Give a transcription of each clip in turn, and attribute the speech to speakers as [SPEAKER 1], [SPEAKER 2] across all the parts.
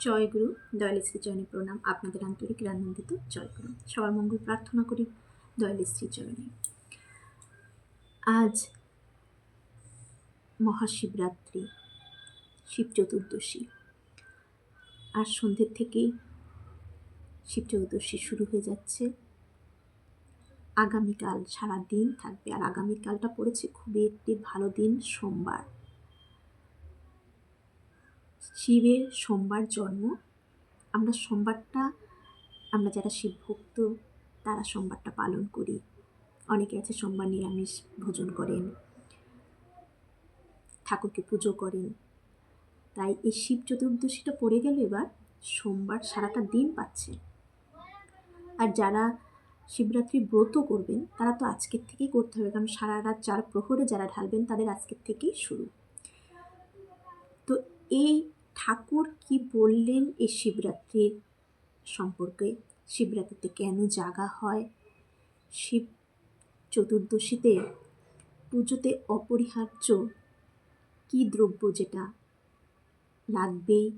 [SPEAKER 1] জয়গুরু দয়ালের শ্রীচরণে প্রণাম। আপনাদের আন্তরিক আনন্দিত জয়গুরু সবার মঙ্গল প্রার্থনা করি দয়ালের শ্রীচরণে। আজ মহাশিবরাত্রি, শিব চতুর্দশী। আর সন্ধ্যের থেকেই শিব চতুর্দশী শুরু হয়ে যাচ্ছে। আগামীকাল সারা দিন থাকবে। আর আগামীকালটা পড়েছে খুবই একটি ভালো দিন, সোমবার। শিবের সোমবার জন্ম। আমরা সোমবারটা, আমরা যারা শিব ভক্ত, তারা সোমবারটা পালন করি। অনেকে আছে সোমবার নিরামিষ ভোজন করেন, ঠাকুরকে পুজো করেন। তাই এই শিব চতুর্দশীটা পড়ে গেল এবার, সোমবার সারাটা দিন পাচ্ছে। আর যারা শিবরাত্রি ব্রত করবেন, তারা তো আজকের থেকেই করতে হবে, কারণ সারা রাত চার প্রহরে যারা ঢালবেন, তাদের আজকের থেকেই শুরু। তো এই ঠাকুর কি বললেন এই শিবরাত্রির সম্পর্কে? শিবরাত্রিতে কেন জাগা হয়? শিব চতুর্দশীতে পুজোতে অপরিহার্য কি দ্রব্য যেটা লাগবেই?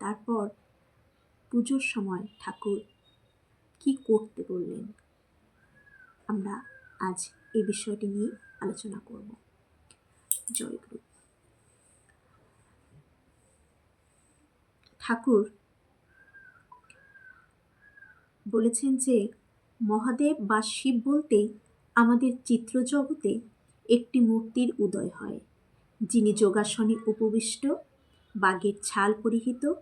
[SPEAKER 1] তারপর পুজোর সময় ঠাকুর কি করতে বললেন? আমরা আজ এই বিষয়টি নিয়ে আলোচনা করব। জয় গুরু। ঠাকুর? বলেছেন যে, মহাদেব বা শিব বলতে আমাদের চিত্রজগতে একটি মূর্তির উদয় হয়, যিনি যোগাসনে উপবিষ্ট, বাঘের ছাল পরিহিত,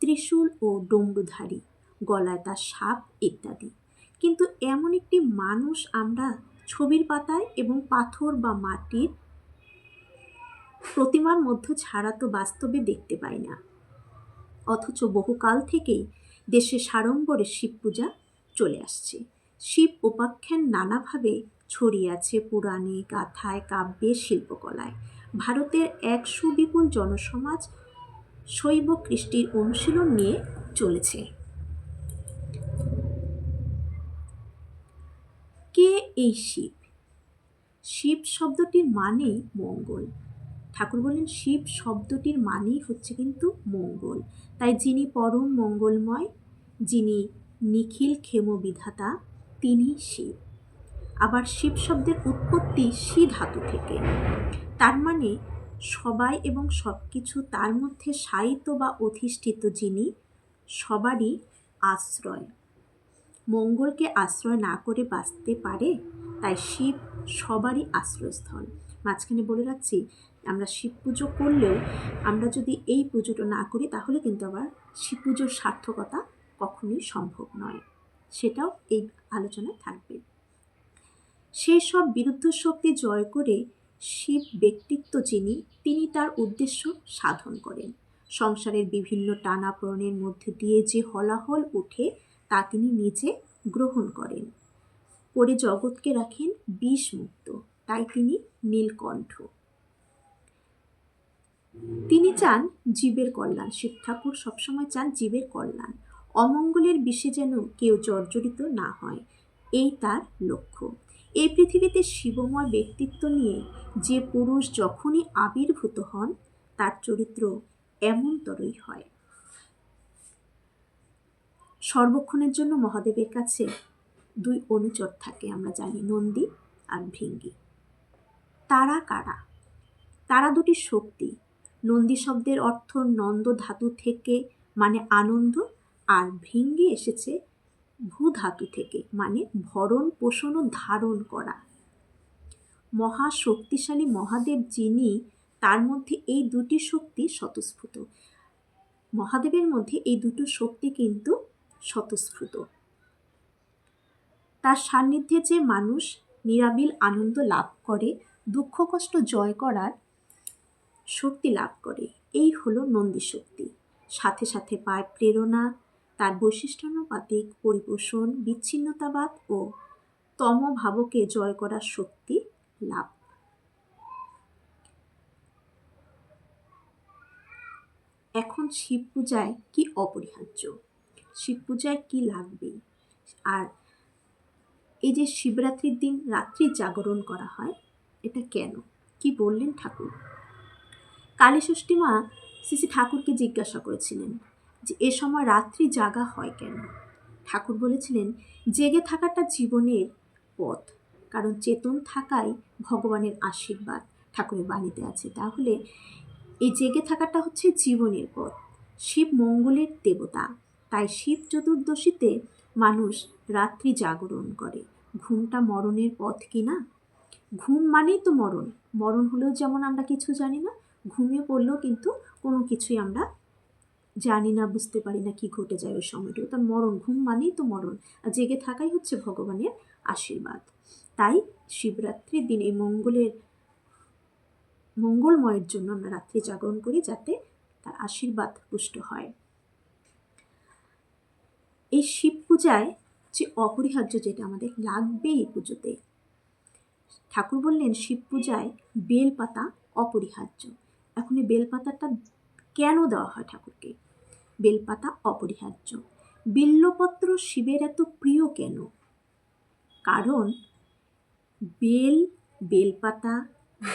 [SPEAKER 1] ত্রিশূল ও ডমরুধারী গলায় তার সাপ ইত্যাদি। কিন্তু এমন একটি মানুষ আমরা ছবির পাতায় এবং পাথর বা মাটির প্রতিমার মধ্যে ছাড়া তো বাস্তবে দেখতে পাই না। অথচ বহুকাল থেকেই দেশে সাড়ম্বরে শিব পূজা চলে আসছে। শিব উপাখ্যান নানাভাবে ছড়িয়ে আছে পুরাণে, গাথায়, কাব্যে, শিল্পকলায়। ভারতের এক সুবিপুল জনসমাজ শৈব কৃষ্টির অনুশীলন নিয়ে চলেছে। কে এই শিব? শিব শব্দটির মানেই মঙ্গল। ঠাকুর বলেন শিব শব্দটির মানেই হচ্ছে কিন্তু মঙ্গল। তাই যিনি পরম মঙ্গলময়, যিনি নিখিল ক্ষেম বিধাতা তিনি শিব। আবার শিব শব্দের উৎপত্তি শি ধাতু থেকে। তার মানে সবাই এবং সব কিছু তার মধ্যে সাহিত্য বা অধিষ্ঠিত যিনি, সবারই আশ্রয়। মঙ্গলকে আশ্রয় না করে বাঁচতে পারে, তাই শিব সবারই আশ্রয়স্থল। মাঝখানে বলে রাখছি আমরা শিব পুজো করলেও আমরা যদি এই পুজোটা না করি, তাহলে কিন্তু আবার শিব পুজোর সার্থকতা কখনোই সম্ভব নয়। সেটাও এই আলোচনায় থাকবে। সেই সব বিরুদ্ধ শক্তি জয় করে শিব ব্যক্তিত্ব যিনি, তিনি তার উদ্দেশ্য সাধন করেন। সংসারের বিভিন্ন টানাপড়নের মধ্যে দিয়ে যে হলাহল উঠে তা তিনি নিজে গ্রহণ করেন। করে জগৎকে রাখেন বিষমুক্ত, তাই তিনি নীলকণ্ঠ। তিনি চান জীবের কল্যাণ, শিব ঠাকুর সবসময় চান জীবের কল্যাণ। অমঙ্গলের বিষে যেন কেউ জর্জরিত না হয়, এই তার লক্ষ্য। এই পৃথিবীতে শিবময় ব্যক্তিত্ব নিয়ে যে পুরুষ যখনই আবির্ভূত হন, তার চরিত্র এমনতরই হয়। সর্বক্ষণের জন্য মহাদেবের কাছে দুই অনুচর থাকে, আমরা জানি নন্দী আর ভৃঙ্গি। তারা কারা? তারা দুটি শক্তি নন্দী শব্দের অর্থ নন্দ ধাতু থেকে মানে আনন্দ, আর ভৃঙ্গি এসেছে ভূ ধাতু থেকে মানে ভরণ পোষণ ও ধারণ করা। মহা শক্তিশালী মহাদেব যিনি, তার মধ্যে এই দুটি শক্তি স্বতঃস্ফূত মহাদেবের মধ্যে এই দুটো শক্তি কিন্তু স্বতঃস্ফূত তার সান্নিধ্যে যে মানুষ নিরাবিল আনন্দ লাভ করে, দুঃখ কষ্ট জয় করার শক্তি লাভ করে। এই হলো নন্দী শক্তি। সাথে সাথে পায় প্রেরণা, তার বৈশিষ্ট্যানুপাতিক পরিপোষণ, বিচ্ছিন্নতাবাদ ও তমভাবকে জয় করার শক্তি লাভ। এখন শিব পূজায় কি অপরিহার্য? শিব পূজায় কি লাগবে? আর এই যে শিবরাত্রির দিন রাত্রি জাগরণ করা হয়, এটা কেন? কি বললেন ঠাকুর? কালী ষষ্ঠী মা শ্রী ঠাকুরকে জিজ্ঞাসা করেছিলেন যে, এ সময় রাত্রি জাগা হয় কেন? ঠাকুর বলেছিলেন, জেগে থাকাটা জীবনের পথ, কারণ চেতন থাকাই ভগবানের আশীর্বাদ। ঠাকুরের বাণীতে আছে, তাহলে এই জেগে থাকাটা হচ্ছে জীবনের পথ। শিব মঙ্গলের দেবতা, তাই শিব চতুর্দশীতে মানুষ রাত্রি জাগরণ করে। ঘুমটা মরণের পথ কি না? ঘুম মানেই তো মরণ। মরণ হলেও যেমন আমরা কিছু জানি না ঘুমিয়ে পড়লেও কিন্তু কোনো কিছুই আমরা জানি না, বুঝতে পারি না কি ঘটে যায় ওই সময়টুকু। তার মরণ, ঘুম মানেই তো মরণ। আর জেগে থাকাই হচ্ছে ভগবানের আশীর্বাদ। তাই শিবরাত্রির দিন এই মঙ্গলের, মঙ্গলময়ের জন্য আমরা রাত্রি জাগরণ করি যাতে তার আশীর্বাদ পুষ্ট হয়। এই শিব পূজায় যে অপরিহার্য যেটা আমাদের লাগবে এই পুজোতে, ঠাকুর বললেন শিব পূজায় বেলপাতা অপরিহার্য। এখন এই বেলপাতাটা কেন দেওয়া হয় ঠাকুরকে? বেলপাতা অপরিহার্য। বিল্লপত্র শিবের এত প্রিয় কেন? কারণ বেল, বেলপাতা,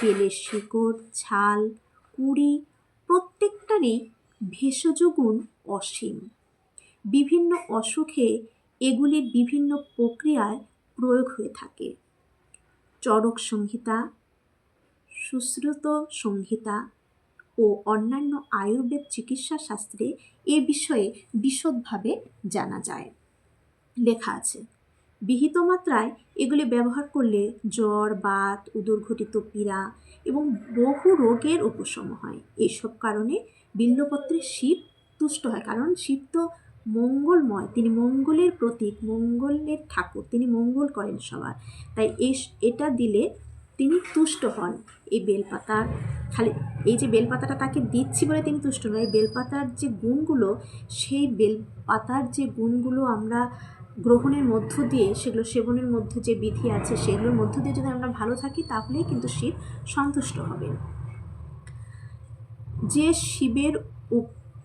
[SPEAKER 1] বেলের শিকড়, ছাল, কুড়ি প্রত্যেকটারই ভেষজ গুণ অসীম। বিভিন্ন অসুখে এগুলির বিভিন্ন প্রক্রিয়ায় প্রয়োগ হয়ে থাকে। চরক সংহিতা, সুশ্রুত সংহিতা ও অন্যান্য আয়ুর্বেদ চিকিৎসা শাস্ত্রে এ বিষয়ে বিশদভাবে জানা যায়। লেখা আছে, বিহিত মাত্রায় এগুলি ব্যবহার করলে জ্বর, বাত, উদরঘটিত পীড়া এবং বহু রোগের উপশম হয়। এইসব কারণে বিল্লপত্রে শিব তুষ্ট হয়। কারণ শিব তো মঙ্গলময়, তিনি মঙ্গলের প্রতীক, মঙ্গলের ঠাকুর, তিনি মঙ্গল করেন সবার। তাই এই এটা দিলে তিনি তুষ্ট হন এই বেলপাতার। খালি এই যে বেলপাতাটা তাকে দিচ্ছি বলে তিনি তুষ্ট নয় এই বেলপাতার যে গুণগুলো, সেই বেলপাতার যে গুণগুলো আমরা গ্রহণের মধ্য দিয়ে, সেগুলো সেবনের মধ্যে যে বিধি আছে, সেগুলোর মধ্য দিয়ে যদি আমরা ভালো থাকি, তাহলেই কিন্তু শিব সন্তুষ্ট হবেন। যে শিবের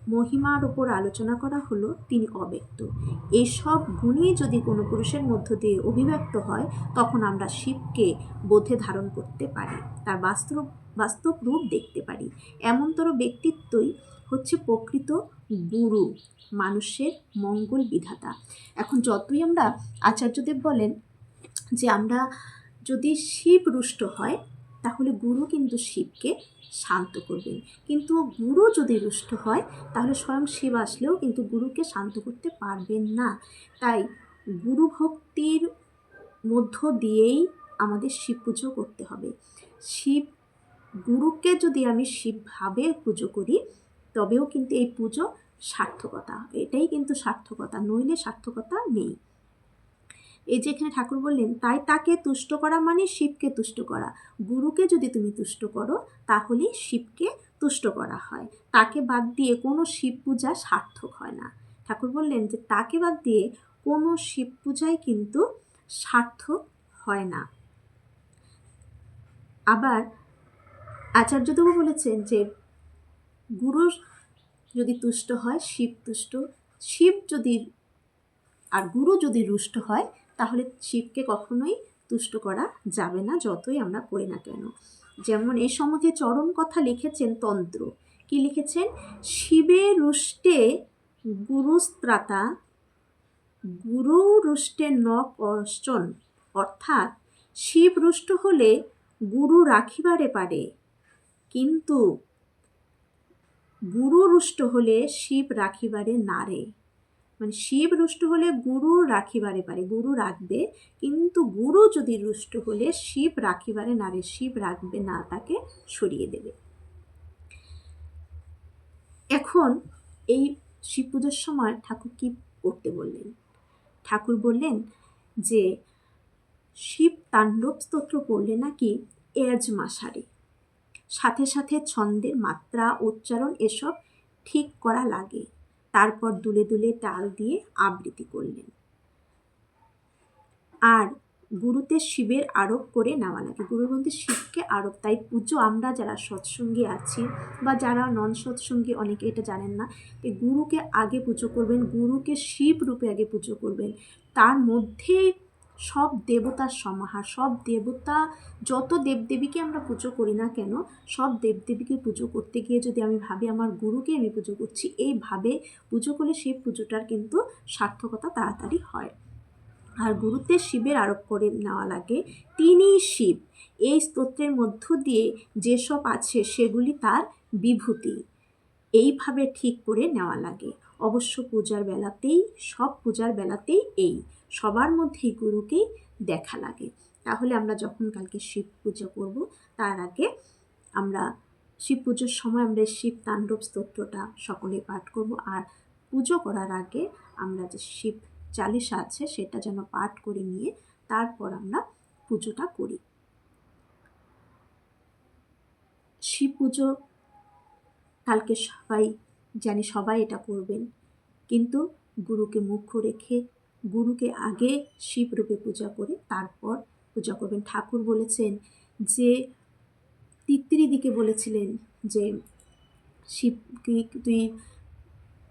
[SPEAKER 1] মহিমার ওপর আলোচনা করা হলো, তিনি অব্যক্ত। এসব গুণই যদি কোনো পুরুষের মধ্য দিয়ে অভিব্যক্ত হয়, তখন আমরা শিবকে বোধে ধারণ করতে পারি, তার বাস্তব বাস্তব রূপ দেখতে পারি। এমনতর ব্যক্তিত্বই হচ্ছে প্রকৃত গুরু, মানুষের মঙ্গল বিধাতা। এখন যতই আমরা আচার্যদেব বলেন যে আমরা যদি শিব রুষ্ট হয় তাহলে গুরু কিন্তু শিবকে শান্ত করবেন। কিন্তু গুরু যদি রুষ্ট হয়, তাহলে স্বয়ং শিব আসলেও কিন্তু গুরুকে শান্ত করতে পারবেন না। তাই গুরু ভক্তির মধ্য দিয়েই আমাদের শিব পুজো করতে হবে। শিব, গুরুকে যদি আমি শিবভাবে পুজো করি, তবেও কিন্তু এই পুজো সার্থকতা, এটাই কিন্তু সার্থকতা, নইলে সার্থকতা নেই। এই যে এখানে ঠাকুর বললেন, তাই তাকে তুষ্ট করা মানে শিবকে তুষ্ট করা। গুরুকে যদি তুমি তুষ্ট করো, তাহলে শিবকে তুষ্ট করা হয়। তাকে বাদ দিয়ে কোনো শিব পূজা সার্থক হয় না। ঠাকুর বললেন যে, তাকে বাদ দিয়ে কোনো শিব পূজাই কিন্তু সার্থক হয় না। আবার আচার্যদেবও বলেছেন যে, গুরু যদি তুষ্ট হয়, শিব তুষ্ট, শিব যদি আর গুরু যদি রুষ্ট হয় তাহলে শিবকে কখনোই তুষ্ট করা যাবে না, যতই আমরা করি না কেন। যেমন এই সম্বন্ধে চরম কথা লিখেছেন তন্ত্র। কি লিখেছেন? শিবে রুষ্টে গুরুস্ত্রাতা, গুরু রুষ্টে ন কষ্টন অর্থাৎ, শিব রুষ্ট হলে গুরু রাখিবারে পারে, কিন্তু গুরু রুষ্ট হলে শিব রাখিবারে নারে মানে শিব রুষ্ট হলে গুরু রাখিবারে পারে, গুরু রাখবে, কিন্তু গুরু যদি রুষ্ট হলে শিব রাখিবারে না রে, শিব রাখবে না, তাকে সরিয়ে দেবে। এখন এই শিব পুজোর সময় ঠাকুর কি করতে বললেন? ঠাকুর বললেন যে, শিব তাণ্ডব স্তোত্র পড়লে নাকি এজ মাসারে। সাথে সাথে ছন্দের মাত্রা, উচ্চারণ এসব ঠিক করা লাগে। তারপর দুলে দুলে তাল দিয়ে আবৃত্তি করলেন। আর গুরুতে শিবের আরোপ করে নেওয়া লাগে। গুরুর মধ্যে শিবকে আরোপ, তাই পুজো আমরা যারা সৎসঙ্গী আছি বা যারা নন সৎসঙ্গী অনেকে এটা জানেন না গুরুকে আগে পুজো করবেন, গুরুকে শিব রূপে আগে পুজো করবেন, তার মধ্যে সব দেবতার সমাহার, সব দেবতা যত দেবদেবীকে আমরা পুজো করি না কেন, সব দেবদেবীকে পুজো করতে গিয়ে যদি আমি ভাবি আমার গুরুকে আমি পুজো করছি এইভাবে পুজো করলে সেই পুজোটার কিন্তু সার্থকতা তাড়াতাড়ি হয়। আর গুরুত্বের শিবের আরোপ করে নেওয়া লাগে তিনি শিব। এই স্তোত্রের মধ্য দিয়ে যেসব আছে সেগুলি তার বিভূতি। এইভাবে ঠিক করে নেওয়া লাগে। অবশ্য পূজার বেলাতেই, সব পূজার বেলাতেই এই। সবার মধ্যেই গুরুকেই দেখা লাগে। তাহলে আমরা যখন কালকে শিব পুজো করব, তার আগে আমরা শিব পুজোর সময় আমরা শিব তাণ্ডব স্তোত্রটা সকলে পাঠ করব। আর পুজো করার আগে আমরা যে শিব চালিশা আছে, সেটা যেন পাঠ করে নিয়ে তারপর আমরা পুজোটা করি। শিব পুজো কালকে সবাই, জানি সবাই এটা করবেন। কিন্তু গুরুকে মুখ্য রেখে গুরুকে আগে শিব রূপে পূজা করে তারপর পূজা করবেন। ঠাকুর বলেছেন যে তিত্তিরি দিকে বলেছিলেন যে শিবকে তুই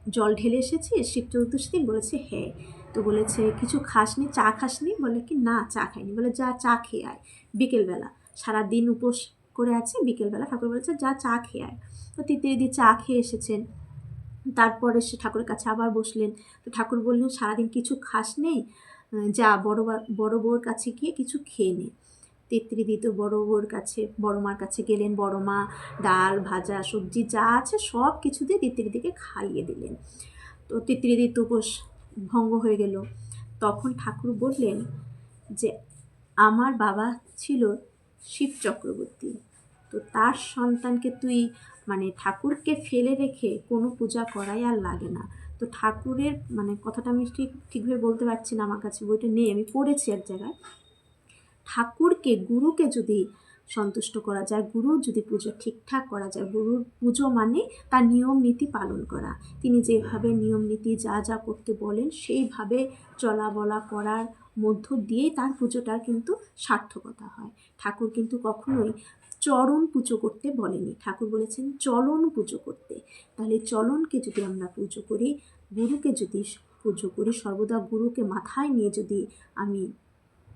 [SPEAKER 1] জল ঢেলে এসেছিস? শিব চতুর্দশী বলেছে হ্যাঁ। তো বলেছে, কিছু খাসনি? চা খাসনি? বলে কি, না, চা খাইনি। বলে, যা চা খেয়ে আয়। বিকেলবেলা। সারাদিন উপোস করে আছে, বিকেলবেলা ঠাকুর বলেছে, যা চা খেয়ে আয়। তো তিতিরিদি চা খেয়ে এসেছেন। তারপরে সে ঠাকুরের কাছে আবার বসলেন। তো ঠাকুর বললেন, সারাদিন কিছু খাস নেই? যা, বড় বড় বউর কাছে গিয়ে কিছু খেয়ে নে। তেত্রিদি তো বড় বউর কাছে, বড় মার কাছে গেলেন, বড় মা, ডাল, ভাজা, সবজি যা আছে সব কিছু দিয়ে তিত্রিদিকে খাইয়ে দিলেন। তো তিত্রিদির তো উপোস ভঙ্গ হয়ে গেল। তখন ঠাকুর বললেন যে, আমার বাবা ছিল শিব চক্রবর্তী। তো তার সন্তানকে তুই মানে ঠাকুরকে ফেলে রেখে কোনো পূজা করাই আর লাগে না। তো ঠাকুরের মানে কথাটা আমি ঠিক, ঠিকভাবে বলতে পারছি না, আমার কাছে বইটা নেই, আমি পড়েছি এক জায়গায়। ঠাকুরকে, গুরুকে যদি সন্তুষ্ট করা যায় গুরুর যদি পুজো ঠিকঠাক করা যায়, গুরুর পুজো মানে তার নিয়ম নীতি পালন করা। তিনি যেভাবে নিয়ম নীতি যা যা করতে বলেন, সেইভাবে চলা বলা করার মধ্য দিয়েই তার পুজোটার কিন্তু সার্থকতা হয়। ঠাকুর কিন্তু কখনোই চরণ পুজো করতে বলেনি। ঠাকুর বলেছেন, চলন পুজো করতে। তাহলে চলনকে যদি আমরা পুজো করি, গুরুকে যদি পুজো করি, সর্বদা গুরুকে মাথায় নিয়ে যদি আমি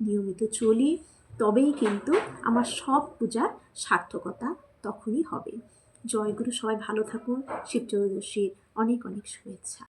[SPEAKER 1] নিয়মিত চলি, তবেই কিন্তু আমার সব পূজার সার্থকতা তখনই হবে। জয়গুরু সবাই ভালো থাকুন। শিব চতুর্দশীর অনেক অনেক শুভেচ্ছা।